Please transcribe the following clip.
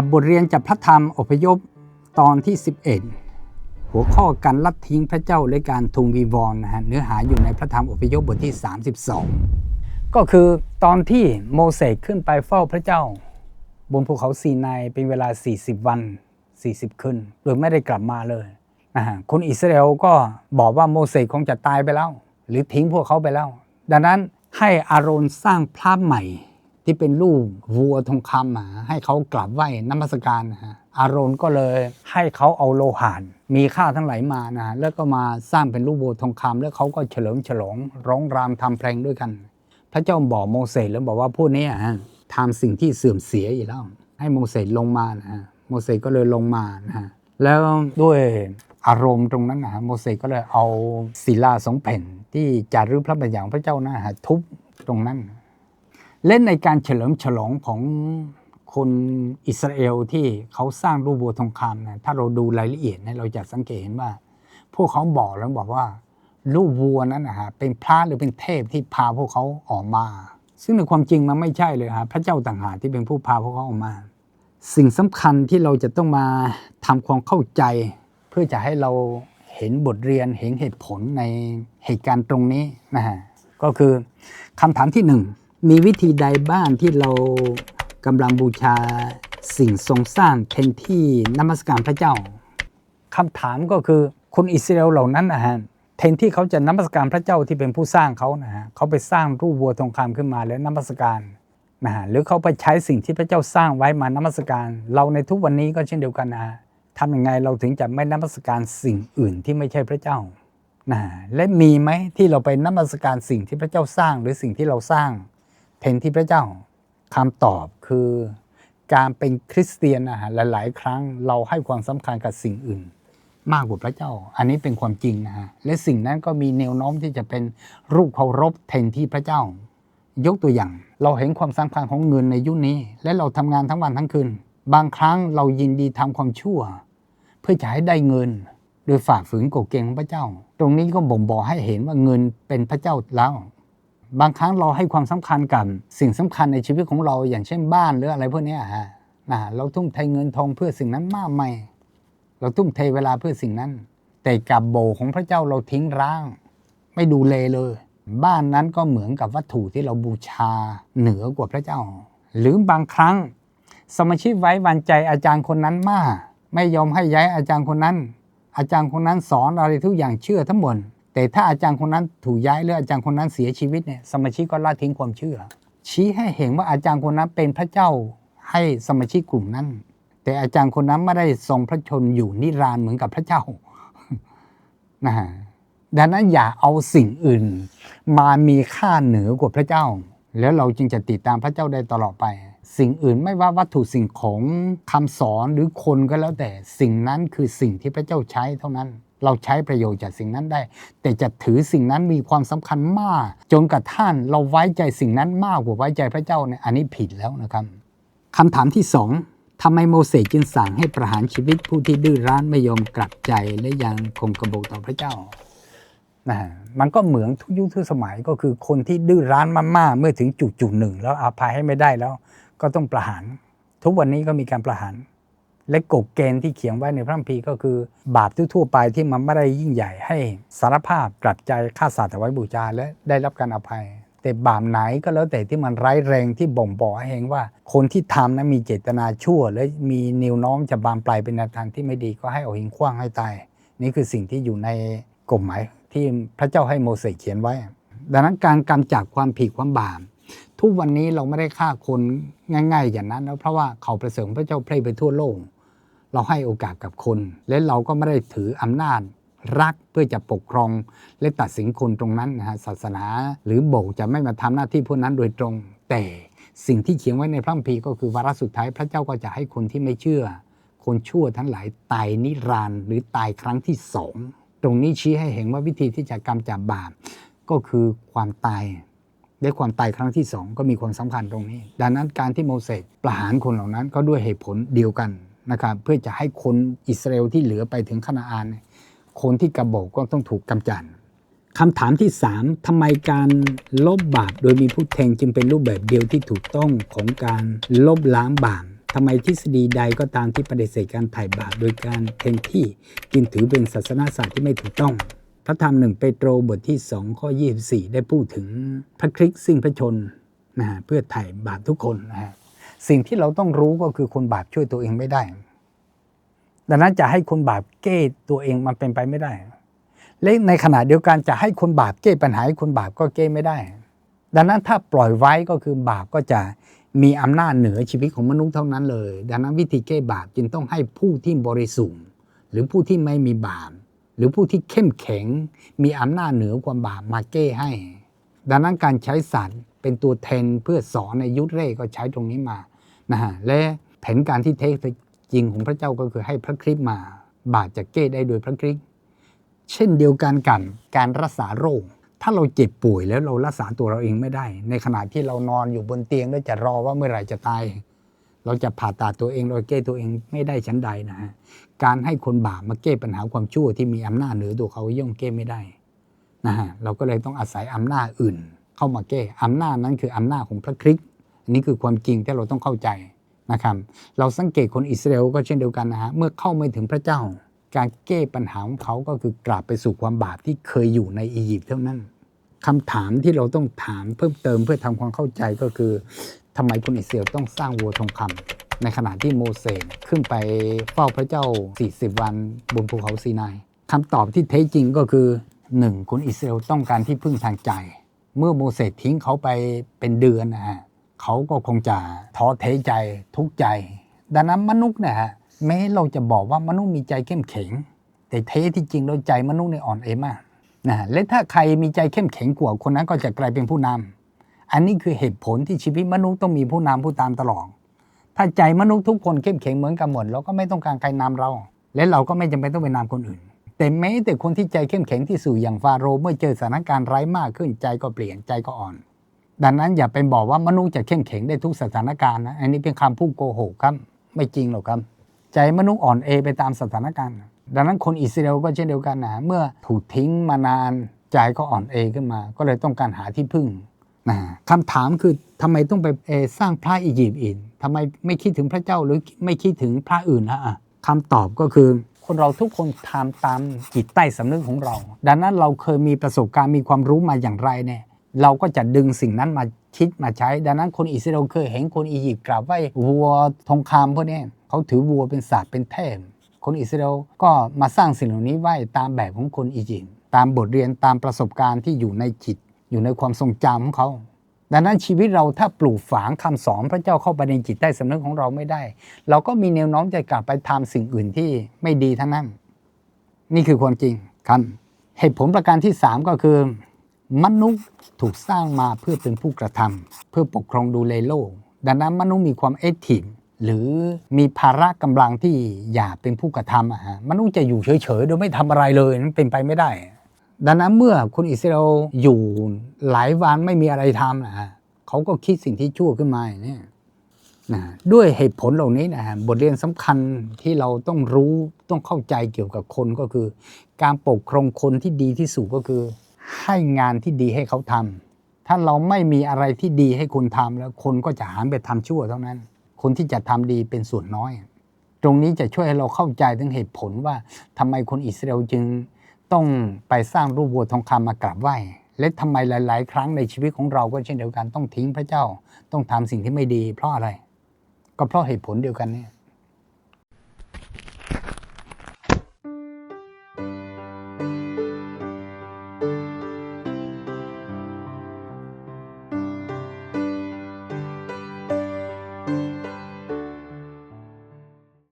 อะบทเรียนจากพระธรรมอพยพตอนที่ 11 หัวข้อการลัดทิ้งพระเจ้าและการทูลวีวร์นะฮะเนื้อหาอยู่ในพระธรรมอพยพบทที่ 32 ก็คือตอนที่โมเสสขึ้นไปเฝ้าพระเจ้า บนภูเขาซีนายเป็นเวลา 40 วัน 40 คืนโดยไม่ได้กลับมาเลยนะฮะคนอิสราเอลก็บอกว่าโมเสสคงจะตายไปแล้ว หรือทิ้งพวกเขาไปแล้ว ดังนั้นให้อาโรนสร้างพระใหม่ ที่เป็นรูปวัวทองคำมาให้เขากราบไหว้นมัสการฮะอาโรนก็เลยให้เขาเอาโลหะมีค่าทั้งหลายมานะแล้วก็มาสร้างเป็นรูปวัวทองคำแล้วเขาก็เฉลิมฉลองร้องรำทำเพลงด้วยกัน พระเจ้าบอกโมเสสแล้วบอกว่าผู้นี้ฮะทำสิ่งที่เสื่อมเสียอยู่แล้ว ให้โมเสสลงมานะฮะโมเสสก็เลยลงมานะฮะแล้วด้วยอารมณ์ตรงนั้นนะฮะโมเสสก็เลยเอาศิลาสองแผ่นที่จารึกพระบัญญัติของพระเจ้านะฮะทุบตรงนั้น เล่นในการเฉลิมฉลองของคนอิสราเอลที่เขาสร้างรูปวัวทองคำนะถ้าเราดูรายละเอียดเนี่ยเราจะสังเกตเห็นว่า พวกเขาบอกแล้วบอกว่ารูปวัวนั้นนะฮะเป็นพระหรือเป็นเทพที่พาพวกเขาออกมา ซึ่งในความจริงมันไม่ใช่เลยฮะพระเจ้าต่างหากที่เป็นผู้พาพวกเขาออกมา สิ่งสำคัญที่เราจะต้องมาทำความเข้าใจ เพื่อจะให้เราเห็นบทเรียนเห็นเหตุผลในเหตุการณ์ตรงนี้นะฮะก็คือคำถามที่หนึ่ง มีวิธีใดบ้างที่เรากำลังบูชาสิ่งทรงสร้างแทนที่นมัสการพระเจ้าคำถามก็คือคนอิสราเอลเหล่านั้นนะฮะแทนที่เขาจะนมัสการพระเจ้าที่เป็นผู้สร้างเขานะฮะเขาไปสร้างรูปวัวทองคำขึ้นมาแล้วนมัสการนะฮะหรือเขาไปใช้สิ่งที่พระเจ้าสร้างไว้มานมัสการ เราในทุกวันนี้ก็เช่นเดียวกันนะฮะทำยังไงเราถึงจะไม่นมัสการสิ่งอื่นที่ไม่ใช่พระเจ้านะและมีไหมที่เราไปนมัสการสิ่งที่พระเจ้าสร้างหรือสิ่งที่เราสร้าง แทนที่พระเจ้าคำตอบคือการเป็นคริสเตียนนะฮะหลาย ๆ ครั้งเราให้ความสำคัญกับสิ่งอื่น มากกว่าพระเจ้า อันนี้เป็นความจริงนะฮะและสิ่งนั้นก็มีแนวโน้มที่จะเป็นรูปเคารพแทนที่พระเจ้า ยกตัวอย่าง เราเห็นความสำคัญของเงินในยุคนี้ และเราทำงานทั้งวันทั้งคืน บางครั้งเรายินดีทำความชั่ว เพื่อจะให้ได้เงิน โดยฝ่าฝืนกฎเกณฑ์ของพระเจ้า ตรงนี้ก็บ่งบอกให้เห็นว่าเงินเป็นพระเจ้าแล้ว บางครั้งเราให้ความสำคัญกับสิ่งสำคัญในชีวิตของเรา อย่างเช่นบ้านหรืออะไรพวกนี้ฮะนะเราทุ่มเทเงินทองเพื่อสิ่งนั้นมากไหมเราทุ่มเทเวลาเพื่อสิ่งนั้น แต่กับโบของพระเจ้าเราทิ้งร้าง ไม่ดูเลเลย บ้านนั้นก็เหมือนกับวัตถุที่เราบูชาเหนือกว่าพระเจ้า หรือบางครั้ง สมาชิกไว้วางใจอาจารย์คนนั้นมาก ไม่ยอมให้ย้ายอาจารย์คนนั้น อาจารย์คนนั้นสอนอะไรทุกอย่างเชื่อทั้งหมด แต่ถ้าอาจารย์คนนั้นถูกย้ายหรืออาจารย์คนนั้นเสียชีวิตเนี่ยสมาชิกก็ละทิ้งความเชื่อ ชี้ให้เห็นว่าอาจารย์คนนั้นเป็นพระเจ้าให้สมาชิกกลุ่มนั้น แต่อาจารย์คนนั้นไม่ได้ทรงพระชนอยู่นิรันดร์เหมือนกับพระเจ้านะฮะดังนั้นอย่าเอาสิ่งอื่น มามีค่าเหนือกว่าพระเจ้า แล้วเราจึงจะติดตามพระเจ้าได้ตลอดไป สิ่งอื่นไม่ว่าวัตถุสิ่งของคำสอนหรือคนก็แล้วแต่สิ่งนั้นคือสิ่งที่พระเจ้าใช้เท่านั้น เราใช้ประโยชน์จากสิ่งนั้นได้ แต่จะถือสิ่งนั้นมีความสำคัญมาก จนกระทั่งเราไว้ใจสิ่งนั้นมากกว่าไว้ใจพระเจ้าเนี่ยอันนี้ผิดแล้วนะครับคำถามที่สองทำไมโมเสสจึงสั่งให้ประหารชีวิตผู้ที่ดื้อรั้นไม่ยอมกลับใจและยังคงกระโบกต่อพระเจ้านะฮะมันก็เหมือนทุกยุคทุกสมัยก็คือคนที่ดื้อรั้นมากๆเมื่อถึงจุดจุดหนึ่ง แล้วอาภัยให้ไม่ได้แล้ว ก็ต้องประหาร ทุกวันนี้ก็มีการประหาร และกฎเกณฑ์ที่เขียนไว้ในพระคัมภีร์ก็คือ บาปทั่วไปที่มันไม่ได้ยิ่งใหญ่ให้สารภาพกลับใจฆ่าสัตว์ไว้บูชาและได้รับการอภัย แต่บาปไหนก็แล้วแต่ที่มันร้ายแรงที่บ่งบอกให้เห็นว่า คนที่ทำนั้นมีเจตนาชั่ว และมีแนวน้อมจะบานปลายเป็นนวทางที่ไม่ดีก็ให้เอาหินขว้างให้ตายนี่คือสิ่งที่อยู่ในกฎหมายที่พระเจ้าให้โมเสสเขียนไว้ ดังนั้นการกำจัดความผิดความบาปทุกวันนี้เราไม่ได้ฆ่าคนง่าย ๆ อย่างนั้นนะเพราะว่าเขาประเสริฐพระเจ้าเพลไปทั่วโลก เราให้โอกาสกับคน และเราก็ไม่ได้ถืออำนาจรักเพื่อจะปกครองและตัดสินคนตรงนั้นนะฮะศาสนาหรือโบสถ์จะไม่มาทำหน้าที่พวกนั้นโดยตรง แต่สิ่งที่เขียนไว้ในพระคัมภีร์ก็คือวาระสุดท้ายพระเจ้าก็จะให้คนที่ไม่เชื่อ คนชั่วทั้งหลายตายนิรันดร์หรือตายครั้งที่สองตรงนี้ชี้ให้เห็นว่าวิธีที่จะกำจัดบาปก็คือความตายได้ความตายครั้งที่สองก็มีความสำคัญตรงนี้ ดังนั้นการที่โมเสสประหารคนเหล่านั้นก็ด้วยเหตุผลเดียวกัน นะครับเพื่อจะให้คนอิสราเอลที่เหลือไปถึงคานาอาน คนที่กระโบกก็ต้องถูกกำจัดคำถามที่สามทำไมการลบบาปโดยมีผู้แทงจึงเป็นรูปแบบเดียวที่ถูกต้องของการลบล้างบาปทำไมทฤษฎีใดก็ตามที่ปฏิเสธการไถ่บาปโดยการเทนที่จึงถือเป็นศาสนาศาสตร์ที่ไม่ถูกต้อง พระธรรมหนึ่งเปโตรบทที่ 2 ข้อ 24 ได้พูดถึงพระคริสต์สิ้นพระชนนะฮะเพื่อไถ่บาปทุกคนนะฮะ สิ่งที่เราต้องรู้ก็คือคนบาปช่วยตัวเองไม่ได้ ดังนั้นจะให้คนบาปแก้ตัวเองมันเป็นไปไม่ได้ และในขณะเดียวกันจะให้คนบาปแก้ปัญหาให้คนบาปก็แก้ไม่ได้ ดังนั้นถ้าปล่อยไว้ก็คือบาปก็จะมีอำนาจเหนือชีวิตของมนุษย์เท่านั้นเลย ดังนั้นวิธีแก้บาปจึงต้องให้ผู้ที่บริสุทธิ์หรือผู้ที่ไม่มีบาปหรือผู้ที่เข้มแข็ง มีอำนาจเหนือความบาปมาแก้ให้ ดังนั้นการใช้สัตว์เป็นตัวแทนเพื่อสอนในยุคเร่ก็ใช้ตรงนี้มา นะฮะและแผนการที่เทคจริงของพระเจ้าก็คือให้พระคริสต์มาบาปจะแก้ได้โดยพระคริสต์เช่นเดียวกันกันการรักษาโรค ถ้าเราเจ็บป่วยแล้วเรารักษาตัวเราเองไม่ได้ ในขณะที่เรานอนอยู่บนเตียงแล้วจะรอว่าเมื่อไหร่จะตาย เราจะผ่าตัดตัวเองเราแก้ตัวเองไม่ได้ชั้นใดนะฮะการให้คนบาปมาแก้ปัญหาความชั่วที่มีอำนาจเหนือตัวเขาย่อมแก้ไม่ได้นะฮะเราก็เลยต้องอาศัยอำนาจอื่น เข้ามาแก้อำนาจนั้นคืออำนาจของพระคริสต์ นนี้คือความจริงที่เราต้องเข้าใจนะครับเราสังเกตคนอิสราเอลก็เช่นเดียวกันนะฮะเมื่อเข้าไม่ถึงพระเจ้า การแก้ปัญหาของเขาก็คือกลับไปสู่ความบาปที่เคยอยู่ในอียิปต์เท่านั้นคำถามที่เราต้องถามเพิ่มเติมเพื่อทำความเข้าใจก็คือทำไมคนอิสราเอลต้องสร้างวัวทองคำในขณะที่โมเสสขึ้นไปเฝ้าพระเจ้า 40 วันบนภูเขาซีนายคำตอบที่แท้จริงก็คือหนึ่งคนอิสราเอลต้องการที่พึ่งทางใจ เมื่อโมเสสทิ้งเขาไปเป็นเดือนนะฮะ เขาก็คงจะท้อเทใจทุกข์ใจ ดังนั้นมนุษย์เนี่ยฮะแม้เราจะบอกว่ามนุษย์มีใจเข้มแข็ง แต่เทที่จริงแล้วใจมนุษย์เนี่ยอ่อนแอมากนะฮะและถ้าใครมีใจเข้มแข็งกว่าคนนั้นก็จะกลายเป็นผู้นำอันนี้คือเหตุผลที่ชีวิตมนุษย์ต้องมีผู้นำผู้ตามตลอด ถ้าใจมนุษย์ทุกคนเข้มแข็งเหมือนกันหมดเราก็ไม่ต้องการใครนำเรา และเราก็ไม่จำเป็นต้องไปนำคนอื่น แต่แม้แต่คนที่ใจเข้มแข็งที่สุดอย่างฟาโรห์เมื่อเจอสถานการณ์ร้ายมากขึ้นใจก็เปลี่ยนใจก็อ่อน ดังนั้นอย่าไปบอกว่ามนุษย์จะเข้มแข็งได้ทุกสถานการณ์นะอันนี้เป็นคำพูดโกหกครับ ไม่จริงหรอกครับ ใจมนุษย์อ่อนเอไปตามสถานการณ์ ดังนั้นคนอิสราเอลก็เช่นเดียวกันนะเมื่อถูกทิ้งมานานใจก็อ่อนเอขึ้นมา ก็เลยต้องการหาที่พึ่งนะคำถามคือทำไมต้องไปเอสร้างพระอียิปต์อีกทำไมไม่คิดถึงพระเจ้าหรือไม่คิดถึงพระอื่นนะอะคำตอบก็คือคนเราทุกคนทำตามจิตใต้สำนึกของเรา ดังนั้นเราเคยมีประสบการณ์มีความรู้มาอย่างไรเนี่ย เราก็จะดึงสิ่งนั้นมาคิดมาใช้ ดังนั้นคนอิสราเอลเคยเห็นคนอียิปต์กราบไหว้วัวทองคำพวกนี้เขาถือวัวเป็นศาสตร์เป็นเทพคนอิสราเอลก็มาสร้างสิ่งเหล่านี้ไหว้ตามแบบของคนอียิปต์ตามบทเรียนตามประสบการณ์ที่อยู่ในจิต อยู่ในความทรงจำของเขา ดังนั้นชีวิตเราถ้าปลูกฝังคำสอนพระเจ้าเข้าไปในจิตใต้สำนึกของเราไม่ได้ เราก็มีแนวโน้มจะกลับไปทำสิ่งอื่นที่ไม่ดีทั้งนั้น นี่คือความจริงครับเหตุผลประการที่ 3 ก็คือ มนุษย์ถูกสร้างมาเพื่อเป็นผู้กระทำเพื่อปกครองดูแลโลก ดังนั้นมนุษย์มีความเอทีฟหรือมีภาระกำลังที่อยากเป็นผู้กระทำอะฮะมนุษย์จะอยู่เฉยๆ โดยไม่ทำอะไรเลยนั้นเป็นไปไม่ได้ ดังนั้นเมื่อคนอิสราเอลอยู่หลายวันไม่มีอะไรทำนะฮะเขาก็คิดสิ่งที่ชั่วขึ้นมาอย่างนี้นะด้วยเหตุผลเหล่านี้นะฮะบทเรียนสำคัญที่เราต้องรู้ต้องเข้าใจเกี่ยวกับคนก็คือ การปกครองคนที่ดีที่สุดก็คือ ให้งานที่ดีให้เขาทำถ้าเราไม่มีอะไรที่ดีให้คนทำแล้วคนก็จะหันไปทำชั่วเท่านั้น คนที่จะทำดีเป็นส่วนน้อย ตรงนี้จะช่วยให้เราเข้าใจถึงเหตุผลว่าทำไมคนอิสราเอลจึงต้องไปสร้างรูปวัวทองคำมากราบไหว้และทำไมหลาย ๆ ครั้งในชีวิตของเราก็เช่นเดียวกันต้องทิ้งพระเจ้า ต้องทำสิ่งที่ไม่ดี เพราะอะไร ก็เพราะเหตุผลเดียวกันเนี่ย